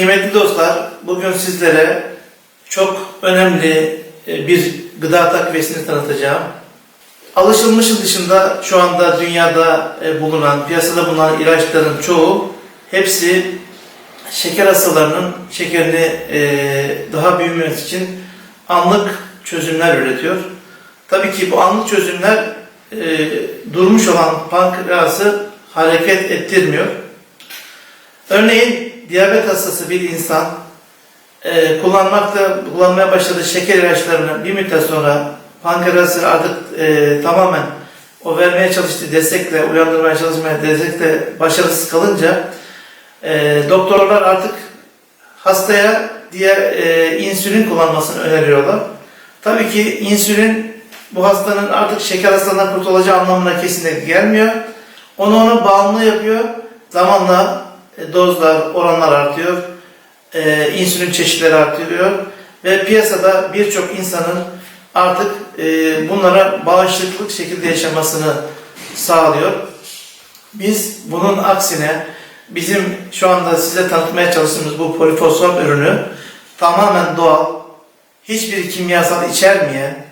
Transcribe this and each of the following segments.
Kıymetli dostlar, bugün sizlere çok önemli e, bir gıda takviyesini tanıtacağım. Alışılmışın dışında şu anda dünyada e, bulunan, piyasada bulunan ilaçların çoğu hepsi şeker hastalarının şekerini e, daha büyümesi için anlık çözümler üretiyor. Tabii ki bu anlık çözümler durmuş olan pankreası hareket ettirmiyor. Örneğin diyabet hastası bir insan e, kullanmakta kullanmaya başladığı şeker ilaçlarını bir müddet sonra pankreası artık e, tamamen o vermeye çalıştığı destekle, uyandırmaya çalışmaya destekle başarısız kalınca e, doktorlar artık hastaya diğer e, insülin kullanmasını öneriyorlar. Tabii ki insülin bu hastanın artık şeker hastalığından kurtulacağı anlamına kesinlikle gelmiyor. Onu ona bağımlı yapıyor. Zamanla dozlar, oranlar artıyor. E, insülin çeşitleri artıyor. Ve piyasada birçok insanın artık e, bunlara bağışıklık şekilde yaşamasını sağlıyor. Biz bunun aksine bizim şu anda size tanıtmaya çalıştığımız bu polifosfat ürünü tamamen doğal, hiçbir kimyasal içermeyen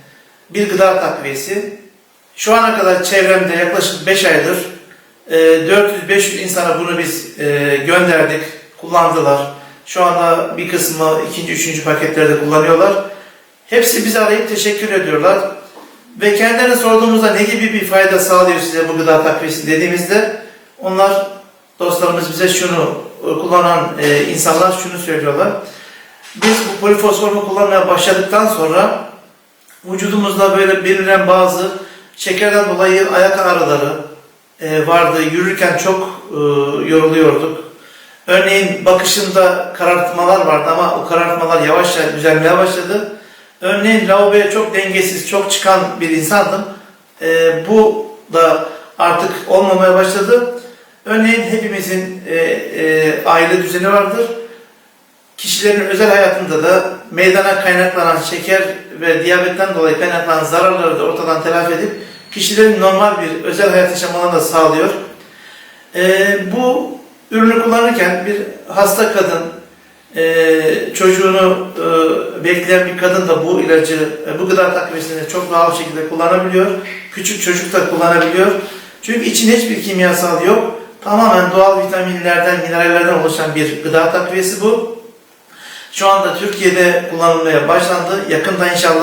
bir gıda takviyesi. Şu ana kadar çevremde yaklaşık 5 aydır e, 400-500 insana bunu biz e, gönderdik, kullandılar. Şu anda bir kısmı ikinci, üçüncü paketlerde kullanıyorlar. Hepsi bizi arayıp teşekkür ediyorlar. Ve kendilerine sorduğumuzda ne gibi bir fayda sağlıyor size bu gıda takviyesi dediğimizde onlar dostlarımız bize şunu e, kullanan e, insanlar şunu söylüyorlar. Biz bu polifosforu kullanmaya başladıktan sonra vücudumuzda böyle belirlen bazı şekerden dolayı ayak ağrıları e, vardı. Yürürken çok e, yoruluyorduk. Örneğin bakışında karartmalar vardı ama o karartmalar yavaş yavaş düzelmeye başladı. Örneğin lavaboya çok dengesiz, çok çıkan bir insandım. E, bu da artık olmamaya başladı. Örneğin hepimizin e, e, aile düzeni vardır. Kişilerin özel hayatında da meydana kaynaklanan şeker ve diyabetten dolayı kaynaklanan zararları da ortadan telafi edip kişilerin normal bir özel hayat yaşamalarını da sağlıyor. Ee, bu ürünü kullanırken bir hasta kadın, e, çocuğunu e, bekleyen bir kadın da bu ilacı, e, bu gıda takviyesini çok rahat şekilde kullanabiliyor. Küçük çocuk da kullanabiliyor. Çünkü içinde hiçbir kimyasal yok. Tamamen doğal vitaminlerden, minerallerden oluşan bir gıda takviyesi bu. Şu anda Türkiye'de kullanılmaya başlandı. Yakında inşallah